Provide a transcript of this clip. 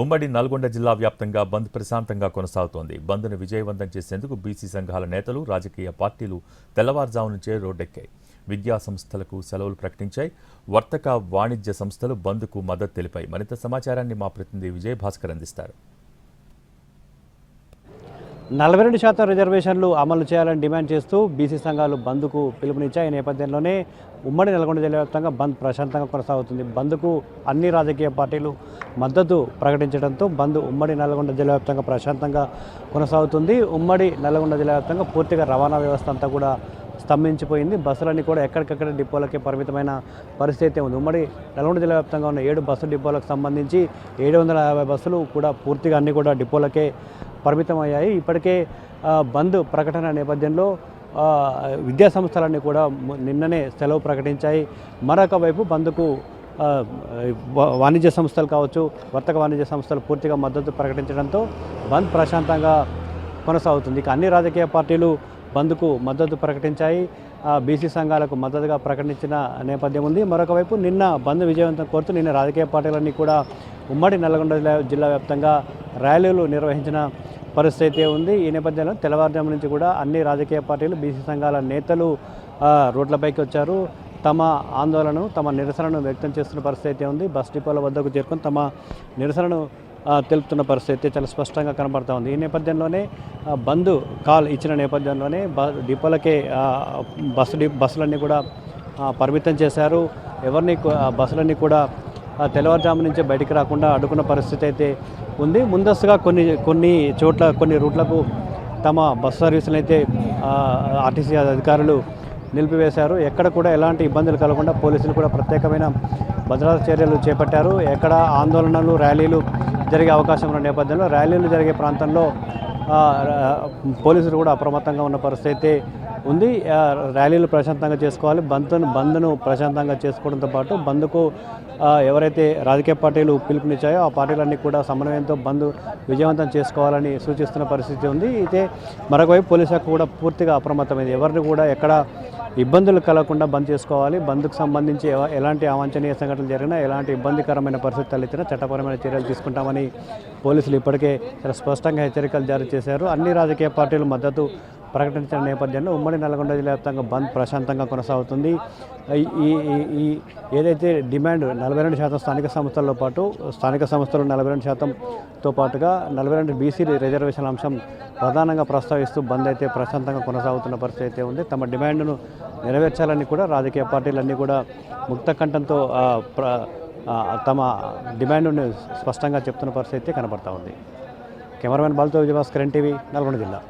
ఉమ్మడి నల్గొండ జిల్లా వ్యాప్తంగా బంద్ ప్రశాంతంగా కొనసాగుతోంది. బంద్ను విజయవంతం చేసేందుకు బీసీ సంఘాల నేతలు రాజకీయ పార్టీలు తెల్లవారుజాము నుంచే రోడ్డెక్కాయి. విద్యా సంస్థలకు సెలవులు ప్రకటించాయి. వర్తక వాణిజ్య సంస్థలు బంద్కు మద్దతు తెలిపాయి. మరింత సమాచారాన్ని మా ప్రతినిధి విజయ్ భాస్కర్ అందిస్తారు. నలభై రెండు శాతం రిజర్వేషన్లు అమలు చేయాలని డిమాండ్ చేస్తూ బీసీ సంఘాలు బంద్కు పిలుపునిచ్చాయి. ఈ నేపథ్యంలోనే ఉమ్మడి నల్గొండ జిల్లా వ్యాప్తంగా బంద్ ప్రశాంతంగా కొనసాగుతుంది. బంద్కు అన్ని రాజకీయ పార్టీలు మద్దతు ప్రకటించడంతో బంద్ ఉమ్మడి నల్గొండ జిల్లా వ్యాప్తంగా ప్రశాంతంగా కొనసాగుతుంది. ఉమ్మడి నల్గొండ జిల్లా వ్యాప్తంగా పూర్తిగా రవాణా వ్యవస్థ అంతా కూడా స్తంభించిపోయింది. బస్సులన్నీ కూడా ఎక్కడికక్కడ డిపోలకే పరిమితమైన పరిస్థితి ఉంది. ఉమ్మడి నల్గొండ జిల్లా వ్యాప్తంగా ఉన్న ఏడు బస్సు డిపోలకు సంబంధించి ఏడు వందల యాభై బస్సులు కూడా పూర్తిగా అన్నీ కూడా డిపోలకే పరిమితమయ్యాయి. ఇప్పటికే బంద్ ప్రకటన నేపథ్యంలో విద్యాసంస్థలన్నీ కూడా నిన్ననే సెలవు ప్రకటించాయి. మరొక వైపు బంద్కు వాణిజ్య సంస్థలు కావచ్చు వర్తక వాణిజ్య సంస్థలు పూర్తిగా మద్దతు ప్రకటించడంతో బంద్ ప్రశాంతంగా కొనసాగుతుంది. ఇక అన్ని రాజకీయ పార్టీలు బంద్కు మద్దతు ప్రకటించాయి. బీసీ సంఘాలకు మద్దతుగా ప్రకటించిన నేపథ్యం ఉంది. మరొక వైపు నిన్న బంద్ విజయవంతం కోరుతూ నిన్న రాజకీయ పార్టీలన్నీ కూడా ఉమ్మడి నల్గొండ జిల్లా జిల్లా వ్యాప్తంగా ర్యాలీలు నిర్వహించిన పరిస్థితి ఉంది. ఈ నేపథ్యంలో తెల్లవారుజాము నుంచి కూడా అన్ని రాజకీయ పార్టీలు బీసీ సంఘాల నేతలు రోడ్లపైకి వచ్చారు. తమ ఆందోళనను తమ నిరసనను వ్యక్తం చేస్తున్న పరిస్థితి ఉంది. బస్ డిపోల వద్దకు చేరుకొని తమ నిరసనను తెలుపుతున్న పరిస్థితి చాలా స్పష్టంగా కనబడతా ఉంది. ఈ నేపథ్యంలోనే బంధు బంద్ కాల్ ఇచ్చిన నేపథ్యంలోనే బ డిపోలకే బస్సు డి బస్సులన్నీ కూడా పరిమితం చేశారు. ఎవరిని బస్సులన్నీ కూడా తెల్లవారుజాము నుంచే బయటికి రాకుండా అడుగున్న పరిస్థితి అయితే ఉంది. ముందస్తుగా కొన్ని కొన్ని చోట్ల కొన్ని రూట్లకు తమ బస్సు సర్వీసులు అయితే ఆర్టీసీ అధికారులు నిలిపివేశారు. ఎక్కడ కూడా ఎలాంటి ఇబ్బందులు కలగకుండా పోలీసులు కూడా ప్రత్యేకమైన భద్రతా చర్యలు చేపట్టారు. ఎక్కడ ఆందోళనలు ర్యాలీలు జరిగే అవకాశం ఉన్న నేపథ్యంలో ర్యాలీలు జరిగే ప్రాంతంలో పోలీసులు కూడా అప్రమత్తంగా ఉన్న పరిస్థితి ఉంది. ర్యాలీలు ప్రశాంతంగా చేసుకోవాలి. బంద్ను బంద్ను ప్రశాంతంగా చేసుకోవడంతో పాటు బంద్కు ఎవరైతే రాజకీయ పార్టీలు పిలుపునిచ్చాయో ఆ పార్టీలన్నీ కూడా సమన్వయంతో బంద్ విజయవంతం చేసుకోవాలని సూచిస్తున్న పరిస్థితి ఉంది. అయితే మరొకవైపు పోలీసు శాఖ కూడా పూర్తిగా అప్రమత్తమైంది. ఎవరిని కూడా ఎక్కడ ఇబ్బందులు కలగకుండా బంద్ చేసుకోవాలి. బంద్కు సంబంధించి ఎలాంటి అవాంఛనీయ సంఘటనలు జరిగినా ఎలాంటి ఇబ్బందికరమైన పరిస్థితి తలెత్తినా చట్టపరమైన చర్యలు తీసుకుంటామని పోలీసులు ఇప్పటికే చాలా స్పష్టంగా హెచ్చరికలు జారీ చేశారు. అన్ని రాజకీయ పార్టీలు మద్దతు ప్రకటించిన నేపథ్యంలో ఉమ్మడి నల్గొండ జిల్లా వ్యాప్తంగా బంద్ ప్రశాంతంగా కొనసాగుతుంది. ఈ- ఈ ఈ- ఏదైతే డిమాండ్ నలభై రెండు శాతం స్థానిక సంస్థలతో పాటు స్థానిక సంస్థలు నలభై రెండు శాతంతో పాటుగా నలభై రెండు బీసీ రిజర్వేషన్ అంశం ప్రధానంగా ప్రస్తావిస్తూ బంద్ అయితే ప్రశాంతంగా కొనసాగుతున్న పరిస్థితి అయితే ఉంది. తమ డిమాండ్ను నెరవేర్చాలని కూడా రాజకీయ పార్టీలన్నీ కూడా ముక్త కంఠంతో ప్ర తమ డిమాండ్ను స్పష్టంగా చెప్తున్న పరిస్థితి అయితే కనబడతా ఉంది. కెమెరామెన్ బాలతో విజయభాస్కర్ ఎన్టీవీ నల్గొండ జిల్లా.